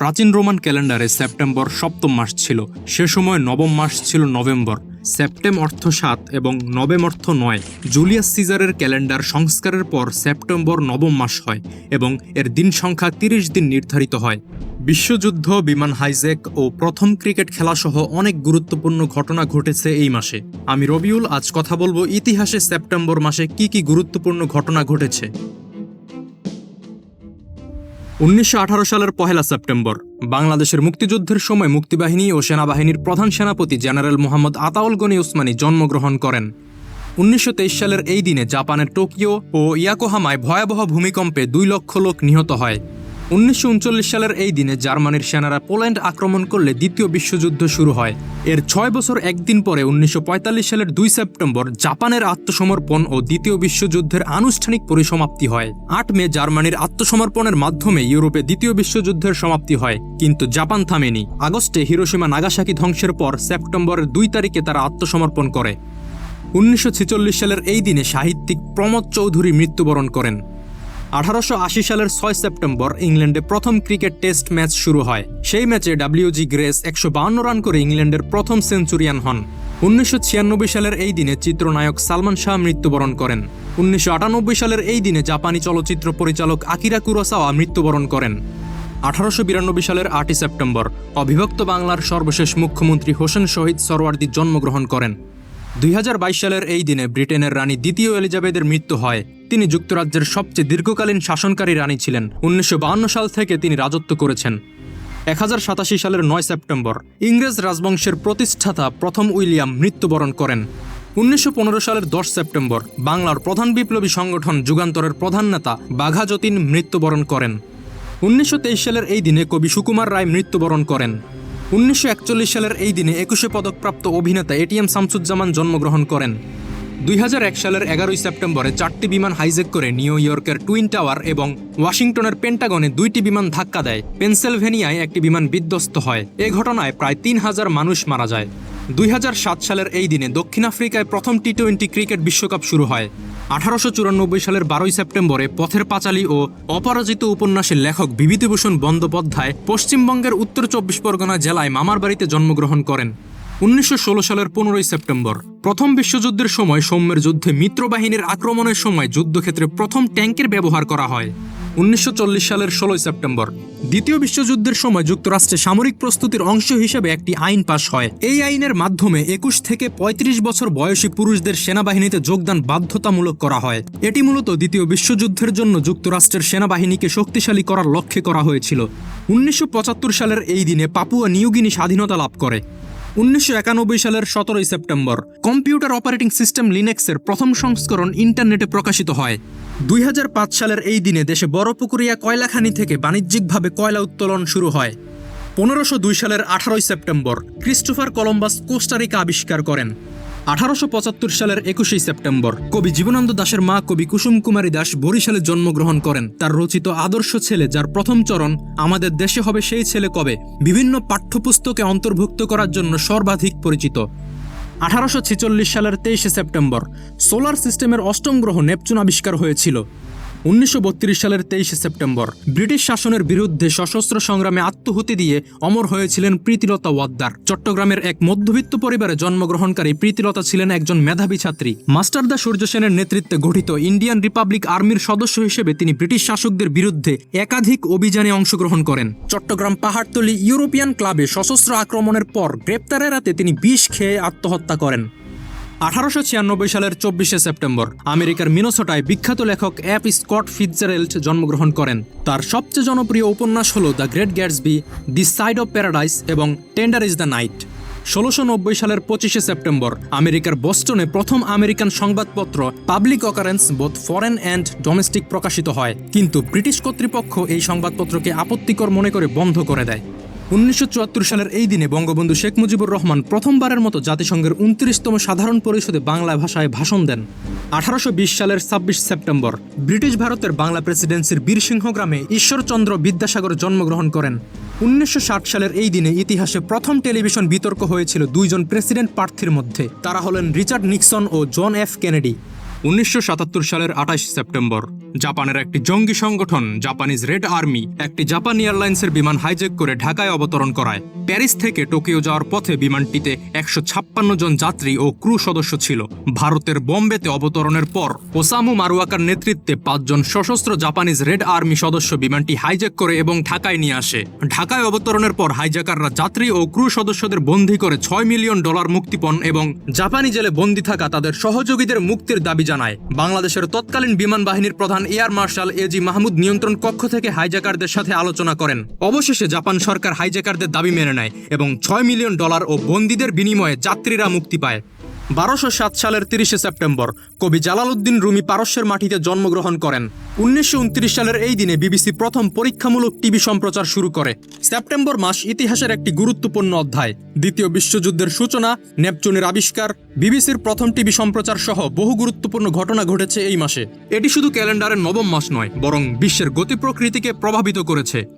প্রাচীন রোমান ক্যালেন্ডারে সেপ্টেম্বর সপ্তম মাস ছিল। সে সময় নবম মাস ছিল নভেম্বর। সেপ্টেম অর্থ সাত এবং নবেম অর্থ নয়। জুলিয়াস সিজারের ক্যালেন্ডার সংস্কারের পর সেপ্টেম্বর নবম মাস হয় এবং এর দিন সংখ্যা তিরিশ দিন নির্ধারিত হয়। বিশ্বযুদ্ধ, বিমান হাইজেক ও প্রথম ক্রিকেট খেলাসহ অনেক গুরুত্বপূর্ণ ঘটনা ঘটেছে এই মাসে। আমি রবিউল, আজ কথা বলব ইতিহাসে সেপ্টেম্বর মাসে কি কি গুরুত্বপূর্ণ ঘটনা ঘটেছে। উনিশশো আঠারো সালের পহেলা সেপ্টেম্বর, বাংলাদেশের মুক্তিযুদ্ধের সময় মুক্তিবাহিনী ও সেনাবাহিনীর প্রধান সেনাপতি জেনারেল মোহাম্মদ আতাউল গনি উসমানী জন্মগ্রহণ করেন। উনিশশো তেইশ সালের এই দিনে জাপানের টোকিও ও ইয়াকোহামায় ভয়াবহ ভূমিকম্পে দুই লক্ষ লোক নিহত হয়। উনিশশো উনচল্লিশ সালের এই দিনে জার্মানির সেনারা পোল্যান্ড আক্রমণ করলে দ্বিতীয় বিশ্বযুদ্ধ শুরু হয়। এর ছয় বছর একদিন পরে উনিশশো পঁয়তাল্লিশ সালের দুই সেপ্টেম্বর জাপানের আত্মসমর্পণ ও দ্বিতীয় বিশ্বযুদ্ধের আনুষ্ঠানিক পরিসমাপ্তি হয়। আট মে জার্মানির আত্মসমর্পণের মাধ্যমে ইউরোপে দ্বিতীয় বিশ্বযুদ্ধের সমাপ্তি হয়, কিন্তু জাপান থামেনি। আগস্টে হিরোসীমা নাগাসাকি ধ্বংসের পর সেপ্টেম্বরের দুই তারিখে তারা আত্মসমর্পণ করে। উনিশশো ছেচল্লিশ সালের এই দিনে সাহিত্যিক প্রমোদ চৌধুরী মৃত্যুবরণ করেন। আঠারোশো আশি সালের ছয় সেপ্টেম্বর ইংল্যান্ডে প্রথম ক্রিকেট টেস্ট ম্যাচ শুরু হয়। সেই ম্যাচে ডাব্লিউজি গ্রেস একশো রান করে ইংল্যান্ডের প্রথম সেঞ্চুরিয়ান হন। উনিশশো ছিয়ানব্বই সালের এই দিনে চিত্রনায়ক সালমান শাহ মৃত্যুবরণ করেন। উনিশশো আটানব্বই সালের এই দিনে জাপানি চলচ্চিত্র পরিচালক আকিরা কুরোসাওয়া মৃত্যুবরণ করেন। আঠারোশো বিরানব্বই সালের আটই সেপ্টেম্বর অবিভক্ত বাংলার সর্বশেষ মুখ্যমন্ত্রী হোসেন শহীদ সরওয়ার্দী জন্মগ্রহণ করেন। দুই হাজার বাইশ সালের এই দিনে ব্রিটেনের রানী দ্বিতীয় এলিজাবেথের মৃত্যু হয়। তিনি যুক্তরাজ্যের সবচেয়ে দীর্ঘকালীন শাসনকারী রানী ছিলেন। উনিশশো সাল থেকে তিনি রাজত্ব করেছেন। এক হাজার সাতাশি সালের নয় সেপ্টেম্বর, ইংরেজ রাজবংশের প্রতিষ্ঠাতা প্রথম উইলিয়াম মৃত্যুবরণ করেন। উনিশশো পনেরো সালের দশ সেপ্টেম্বর, বাংলার প্রধান বিপ্লবী সংগঠন যুগান্তরের প্রধান নেতা বাঘা যতীন মৃত্যুবরণ করেন। উনিশশো তেইশ সালের এই দিনে কবি সুকুমার রায় মৃত্যুবরণ করেন। উনিশশো একচল্লিশ সালের এই দিনে একুশে পদকপ্রাপ্ত অভিনেতা এটিএম শামসুজ্জামান জন্মগ্রহণ করেন। দুই হাজার এক সালের এগারোই সেপ্টেম্বরে চারটি বিমান হাইজেক করে নিউ ইয়র্কের টুইন টাওয়ার এবং ওয়াশিংটনের পেন্টাগনে দুইটি বিমান ধাক্কা দেয়। পেনসিলভেনিয়ায় একটি বিমান বিধ্বস্ত হয়। এ ঘটনায় প্রায় তিন হাজার মানুষ মারা যায়। দুই হাজার সাত সালের এই দিনে দক্ষিণ আফ্রিকায় প্রথম টি টোয়েন্টি ক্রিকেট বিশ্বকাপ শুরু হয়। আঠারোশো চুরানব্বই সালের বারোই সেপ্টেম্বরে পথের পাঁচালী ও অপরাজিত উপন্যাসের লেখক বিভূতিভূষণ বন্দ্যোপাধ্যায় পশ্চিমবঙ্গের উত্তর চব্বিশ পরগনা জেলায় মামার বাড়িতে জন্মগ্রহণ করেন। উনিশশো ষোলো সালের পনেরোই সেপ্টেম্বর, প্রথম বিশ্বযুদ্ধের সময় সৌম্যের যুদ্ধে মিত্রবাহিনীর আক্রমণের সময় যুদ্ধক্ষেত্রে প্রথম ট্যাঙ্কের ব্যবহার করা হয়। উনিশশো চল্লিশ সালের ষোলোই সেপ্টেম্বর, দ্বিতীয় বিশ্বযুদ্ধের সময় যুক্তরাষ্ট্রে সামরিক প্রস্তুতির অংশ হিসেবে একটি আইন পাশ হয়। এই আইনের মাধ্যমে একুশ থেকে ৩৫ বছর বয়সী পুরুষদের সেনাবাহিনীতে যোগদান বাধ্যতামূলক করা হয়। এটি মূলত দ্বিতীয় বিশ্বযুদ্ধের জন্য যুক্তরাষ্ট্রের সেনাবাহিনীকে শক্তিশালী করার লক্ষ্যে করা হয়েছিল। উনিশশো পঁচাত্তর সালের এই দিনে পাপুয়া নিউগিনি স্বাধীনতা লাভ করে। উনিশশো একানব্বই সালের সতেরোই সেপ্টেম্বর, কম্পিউটার অপারেটিং সিস্টেম লিনেক্সের প্রথম সংস্করণ ইন্টারনেটে প্রকাশিত হয়। দুই হাজার পাঁচ সালের এই দিনে দেশে বড়পুকুরিয়া কয়লাখানি থেকে বাণিজ্যিকভাবে কয়লা উত্তোলন শুরু হয়। পনেরোশো সালের আঠারোই সেপ্টেম্বর, ক্রিস্টোফার কলম্বাস কোস্টারিকা আবিষ্কার করেন। আঠারোশো পঁচাত্তর সালের একুশে সেপ্টেম্বর। কবি জীবনানন্দ দাসের মা কবি কুসুম কুমারী দাস বরিশালে জন্মগ্রহণ করেন। তার রচিত আদর্শ ছেলে, যার প্রথম চরণ, আমাদের দেশে হবে সেই ছেলে কবে? বিভিন্ন পাঠ্যপুস্তকে অন্তর্ভুক্ত করার জন্য সর্বাধিক পরিচিত। আঠারোশো ছেচল্লিশ সালের তেইশে সেপ্টেম্বর, সোলার সিস্টেমের অষ্টম গ্রহ নেপচুন আবিষ্কার হয়েছিল। উনিশশো বত্রিশ সালের তেইশে সেপ্টেম্বর। ব্রিটিশ শাসনের বিরুদ্ধে সশস্ত্র সংগ্রামে আত্মহুতি দিয়ে অমর হয়েছিলেন প্রীতিলতা ওয়াদ্দার চট্টগ্রামের এক মধ্যবিত্ত পরিবারে জন্মগ্রহণকারী প্রীতিলতা ছিলেন একজন মেধাবী ছাত্রী। মাস্টারদা সূর্য সেনের নেতৃত্বে গঠিত ইন্ডিয়ান রিপাবলিক আর্মির সদস্য হিসেবে তিনি ব্রিটিশ শাসকদের বিরুদ্ধে একাধিক অভিযানে অংশগ্রহণ করেন। চট্টগ্রাম পাহাড়তলি ইউরোপিয়ান ক্লাবে সশস্ত্র আক্রমণের পর গ্রেপ্তারের রাতে তিনি বিষ খেয়ে আত্মহত্যা করেন। আঠারোশো ছিয়ানব্বই সালের চব্বিশে সেপ্টেম্বর, আমেরিকার মিনোসোটায় বিখ্যাত লেখক অ্যাপ স্কট ফিটজারেল্ট জন্মগ্রহণ করেন। তার সবচেয়ে জনপ্রিয় উপন্যাস হল the great Gatsby, the side of paradise এবং টেন্ডার ইজ দ্য নাইট। ষোলোশো নব্বই সালের পঁচিশে সেপ্টেম্বর, আমেরিকার বস্টনে প্রথম আমেরিকান সংবাদপত্র public occurrence, both foreign and domestic প্রকাশিত হয়। কিন্তু ব্রিটিশ কর্তৃপক্ষ এই সংবাদপত্রকে আপত্তিকর মনে করে বন্ধ করে দেয়। উনিশশো চুয়াত্তর সালের এই দিনে বঙ্গবন্ধু শেখ মুজিবুর রহমান প্রথমবারের মতো জাতিসংঘের উনত্রিশতম সাধারণ পরিষদে বাংলা ভাষায় ভাষণ দেন। আঠারোশো বিশ সালের ছাব্বিশ সেপ্টেম্বর, ব্রিটিশ ভারতের বাংলা প্রেসিডেন্সির বীরসিংহ গ্রামে ঈশ্বরচন্দ্র বিদ্যাসাগর জন্মগ্রহণ করেন। উনিশশো ষাট সালের এই দিনে ইতিহাসে প্রথম টেলিভিশন বিতর্ক হয়েছিল দুইজন প্রেসিডেন্ট প্রার্থীর মধ্যে। তারা হলেন রিচার্ড নিক্সন ও জন এফ কেনেডি। উনিশশো সাতাত্তর সালের আঠাশ সেপ্টেম্বর জাপানের একটি জঙ্গি সংগঠন জাপানিজ রেড আর্মি একটি জাপান এয়ারলাইন্সের বিমান হাইজ্যাক করে ঢাকায় অবতরণ করায়। প্যারিস থেকে টোকিও যাওয়ার পথে বিমানটিতে একশো ছাপ্পান্ন জন যাত্রী ও ক্রু সদস্য ছিল। ভারতের বম্বেতে অবতরণের পর ওসামু মারুয়াকার নেতৃত্বে পাঁচজন সশস্ত্র জাপানিজ রেড আর্মি সদস্য বিমানটি হাইজ্যাক করে এবং ঢাকায় নিয়ে আসে। ঢাকায় অবতরণের পর হাইজ্যাকাররা যাত্রী ও ক্রু সদস্যদের বন্দী করে ছয় মিলিয়ন ডলার মুক্তিপণ এবং জাপানি জেলে বন্দী থাকা তাদের সহযোগীদের মুক্তির দাবি জানায়। বাংলাদেশের তৎকালীন বিমান বাহিনীর প্রধান এয়ার মার্শাল এজি মাহমুদ নিয়ন্ত্রণ কক্ষ থেকে হাইজাকারদের সাথে আলোচনা করেন। অবশেষে জাপান সরকার হাইজাকারদের দাবি মেনে নেয় এবং ছয় মিলিয়ন ডলার ও বন্দীদের বিনিময়ে যাত্রীরা মুক্তি পায়। বারোশো সাত সালের তিরিশে সেপ্টেম্বর কবি জালালউদ্দিন রুমি পারস্যের মাটিতে জন্মগ্রহণ করেন। উনিশশো উনত্রিশ সালের এই দিনে বিবিসি প্রথম পরীক্ষামূলক টিভি সম্প্রচার শুরু করে। সেপ্টেম্বর মাস ইতিহাসের একটি গুরুত্বপূর্ণ অধ্যায়। দ্বিতীয় বিশ্বযুদ্ধের সূচনা, নেপচুনের আবিষ্কার, বিবিসির প্রথম টিভি সম্প্রচার সহ বহু গুরুত্বপূর্ণ ঘটনা ঘটেছে এই মাসে। এটি শুধু ক্যালেন্ডারের নবম মাস নয়, বরং বিশ্বের গতি প্রকৃতিকে প্রভাবিত করেছে।